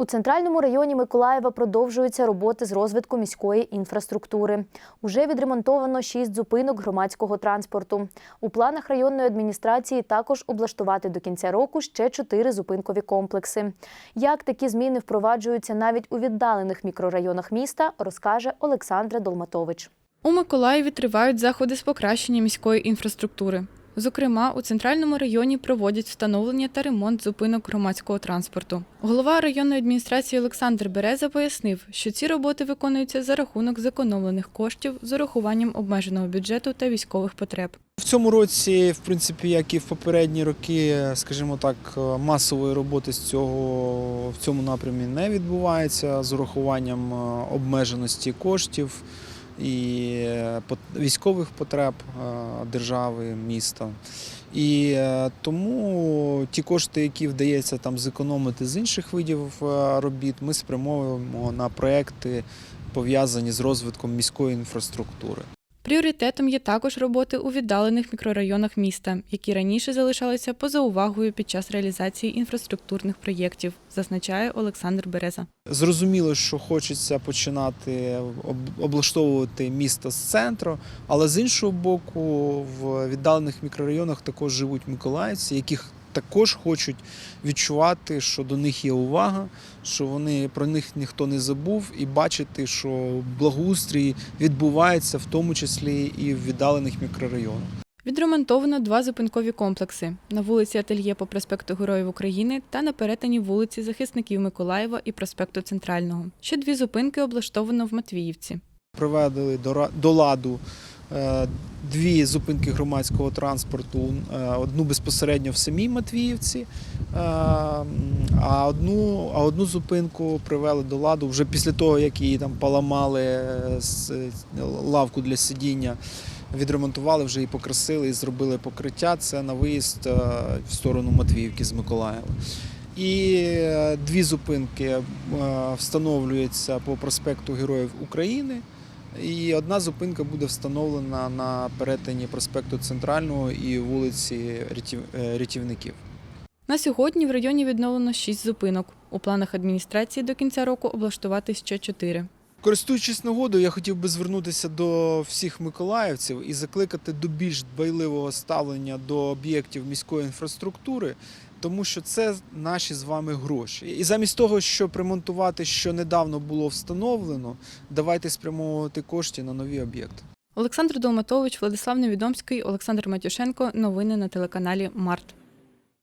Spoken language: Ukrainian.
У центральному районі Миколаєва продовжуються роботи з розвитку міської інфраструктури. Уже відремонтовано шість зупинок громадського транспорту. У планах районної адміністрації також облаштувати до кінця року ще чотири зупинкові комплекси. Як такі зміни впроваджуються навіть у віддалених мікрорайонах міста, розкаже Олександра Долматович. У Миколаєві тривають заходи з покращення міської інфраструктури. Зокрема, у центральному районі проводять встановлення та ремонт зупинок громадського транспорту. Голова районної адміністрації Олександр Береза пояснив, що ці роботи виконуються за рахунок зекономлених коштів з урахуванням обмеженого бюджету та військових потреб. В цьому році, в принципі, як і в попередні роки, скажімо так, масової роботи з цього в цьому напрямі не відбувається з урахуванням е, обмеженості коштів і е, військових потреб е, держави, міста. І е, тому ті кошти, які вдається там зекономити з інших видів робіт, ми спрямовуємо на проекти, пов'язані з розвитком міської інфраструктури. Пріоритетом є також роботи у віддалених мікрорайонах міста, які раніше залишалися поза увагою під час реалізації інфраструктурних проєктів, зазначає Олександр Береза. Зрозуміло, що хочеться починати облаштовувати місто з центру, але з іншого боку, в віддалених мікрорайонах також живуть миколаївці, яких також хочуть відчувати, що до них є увага, що вони про них ніхто не забув, і бачити, що благоустрій відбувається в тому числі і в віддалених мікрорайонах. Відремонтовано два зупинкові комплекси на вулиці Ательє по проспекту Героїв України та на перетині вулиці Захисників Миколаєва і проспекту Центрального. Ще дві зупинки облаштовано в Матвіївці. Приведали до ра- до ладу е, дві зупинки громадського транспорту, е, одну безпосередньо в самій Матвіївці, е, а одну, а одну зупинку привели до ладу вже після того, як її там поламали е, лавку для сидіння. Відремонтували вже і покрасили, і зробили покриття. Це на виїзд в сторону Матвіївки з Миколаєва. І дві зупинки встановлюються по проспекту Героїв України. І одна зупинка буде встановлена на перетині проспекту Центрального і вулиці е, Рятівників. На сьогодні в районі відновлено шість зупинок. У планах адміністрації до кінця року облаштувати ще чотири. Користуючись нагодою, я хотів би звернутися до всіх миколаївців і закликати до більш дбайливого ставлення до об'єктів міської інфраструктури, тому що це наші з вами гроші. І замість того, щоб ремонтувати, що недавно було встановлено, давайте спрямовувати кошти на нові об'єкти. Олександр Долматович, Владислав Невідомський, Олександр Матюшенко. Новини на телеканалі Март.